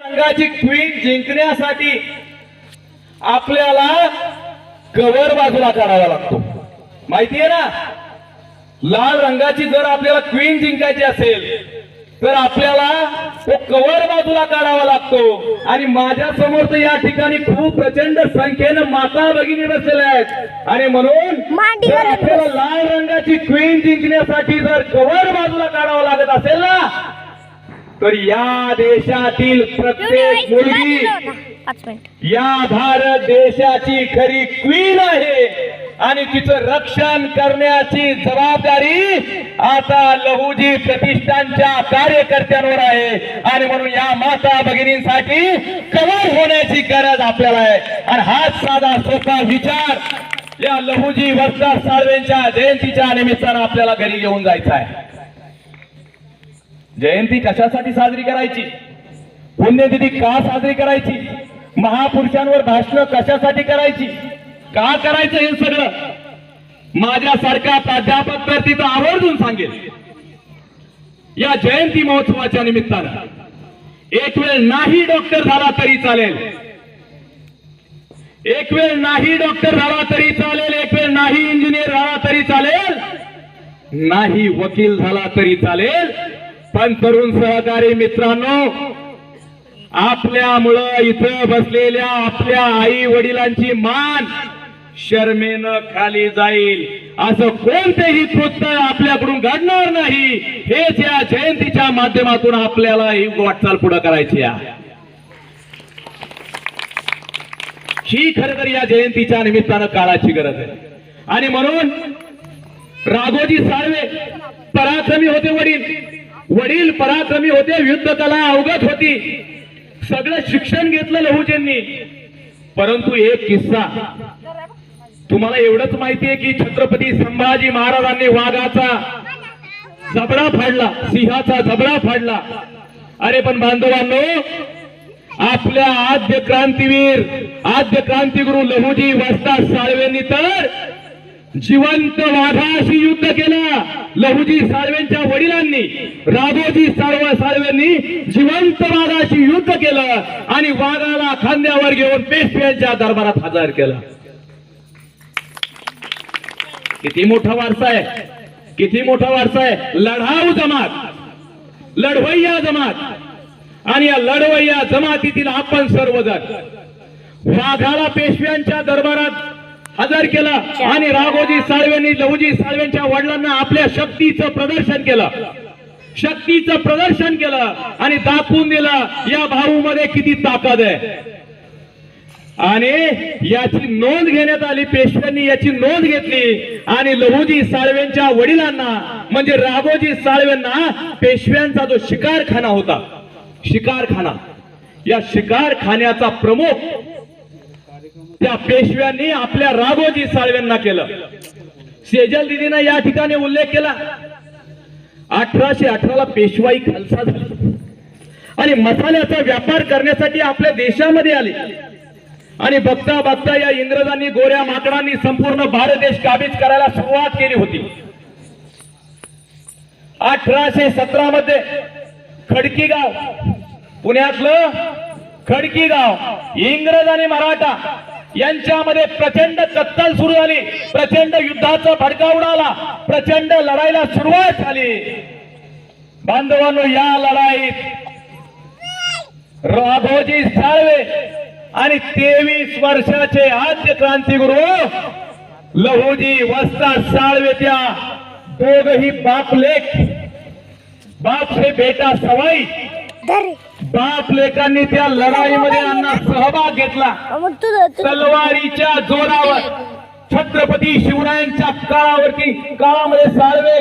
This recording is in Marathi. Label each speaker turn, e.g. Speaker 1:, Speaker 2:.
Speaker 1: रंगाची क्वीन जिंकण्यासाठी आपल्याला कवर बाजूला काढावा लागतो. माहितीये ना? लाल रंगाची जर आपल्याला क्वीन जिंकायची असेल तर आपल्याला तो कवर बाजूला काढावा लागतो. आणि माझ्यासमोर तर या ठिकाणी खूप प्रचंड संख्येनं माता भगिनी बसलेल्या आहेत. आणि म्हणून जर आपल्याला लाल रंगाची क्वीन जिंकण्यासाठी जर कवर बाजूला काढावं लागत असेल ना तर या देशातील प्रत्येक मुलगी या भारत देशाची खरी क्वीन आहे. आणि तिचं रक्षण करण्याची जबाबदारी आता लहुजी प्रतिष्ठानच्या कार्यकर्त्यांवर आहे. आणि म्हणून या माता भगिनींसाठी कवर होण्याची गरज आपल्याला आहे. आणि हाच साधा सोपा विचार या लहुजी वस्ता साळवेंच्या जयंतीच्या निमित्तानं आपल्याला घरी घेऊन जायचा आहे. जयंती कशासाठी साजरी करायची? पुण्यतिथी का साजरी करायची? महापुरुषांवर भाषण कशासाठी करायची? का करायचं हे सगळं? माझ्यासारखा प्राध्यापक तर तिथं आवर्जून सांगेल. या जयंती महोत्सवाच्या निमित्तानं. एक वेळ नाही डॉक्टर झाला तरी चालेल. एक वेळ नाही डॉक्टर झाला तरी चालेल एक वेळ नाही इंजिनियर झाला तरी चालेल. नाही वकील झाला तरी चालेल. पण तरुण सहकारी मित्रांनो आपल्यामुळं इथं बसलेल्या आपल्या आई वडिलांची मान शर्मेनं खाली जाईल. असं कोणतेही कृत्य आपल्याकडून घडणार नाही. हेच या जयंतीच्या माध्यमातून आपल्याला ही वाटचाल पुढे करायची आहे. ही खर तर या जयंतीच्या निमित्तानं काळाची गरज आहे. आणि म्हणून राघोजी साळवे पराक्रमी होते वडील. वडील पराक्रमी होते युद्ध कला अवगत होती. सगळं शिक्षण घेतलं लहुजींनी. परंतु एक किस्सा. तुम्हाला एवढंच माहितीये की छत्रपती संभाजी महाराजांनी वाघाचा जबडा फाडला सिंहाचा जबडा फाडला. अरे पण बांधवांनो आपल्या आद्य क्रांतीवीर आद्य क्रांतीगुरु लहुजी वस्ता साळवेंनी तर जिवंत वाघाशी युद्ध केलं. लहुजी साळवेंच्या वडिलांनी राघोजी साळव साळवेंनी जिवंत वाघाशी युद्ध केलं आणि वाघाला खांद्यावर घेऊन पेशव्यांच्या दरबारात हजर केला. किती मोठा वारसा आहे. किती मोठा वारसा आहे. लढाऊ जमात लढवय्या जमात. आणि या लढवय्या जमातीतील आपण सर्वजण वाघाला पेशव्यांच्या दरबारात हजर केला आणि राघोजी साळवेंनी लहुजी साळवेंच्या वडिलांना आपल्या शक्तीचं प्रदर्शन केलं. शक्तीचं प्रदर्शन केलं आणि दाखवून दिलं या भाऊ मध्ये किती ताकद आहे. आणि याची नोंद घेण्यात आली पेशव्यांनी याची नोंद घेतली आणि लहुजी साळवेंच्या वडिलांना म्हणजे राघोजी साळवेंना पेशव्यांचा जो शिकारखाना होता शिकारखाना या शिकारखान्याचा प्रमुख त्या पेशव्यांनी आपल्या राघोजी साळव्यांना केलं. सेजल दिदीनं या ठिकाणी उल्लेख केला. अठराशे अठराला पेशवाई खालसा झाली. आणि मसाल्याचा व्यापार करण्यासाठी आपल्या देशामध्ये आले. आणि बघता बघता या इंग्रजांनी गोऱ्या माकडांनी संपूर्ण भारत देश काबीज करायला सुरुवात केली होती. अठराशे सतरा मध्ये खडकी गाव पुण्यातलं खडकी गाव इंग्रज आणि मराठा यांच्यामध्ये प्रचंड कत्तल सुरू झाली. प्रचंड युद्धाचा भडका उडाला. प्रचंड लढाईला सुरुवात झाली. बांधवांनो या लढाईत राघोजी साळवे आणि तेवीस वर्षाचे आद्य क्रांतीगुरु लहुजी वस्ता साळवे त्या दोघही बाप लेख बाप से बेटा सवाई बाप लेखांनी त्या लढाईमध्ये यांना सहभाग घेतला. तलवारीच्या जोरावर छत्रपती शिवरायांच्या काळावरती काळामध्ये साळवे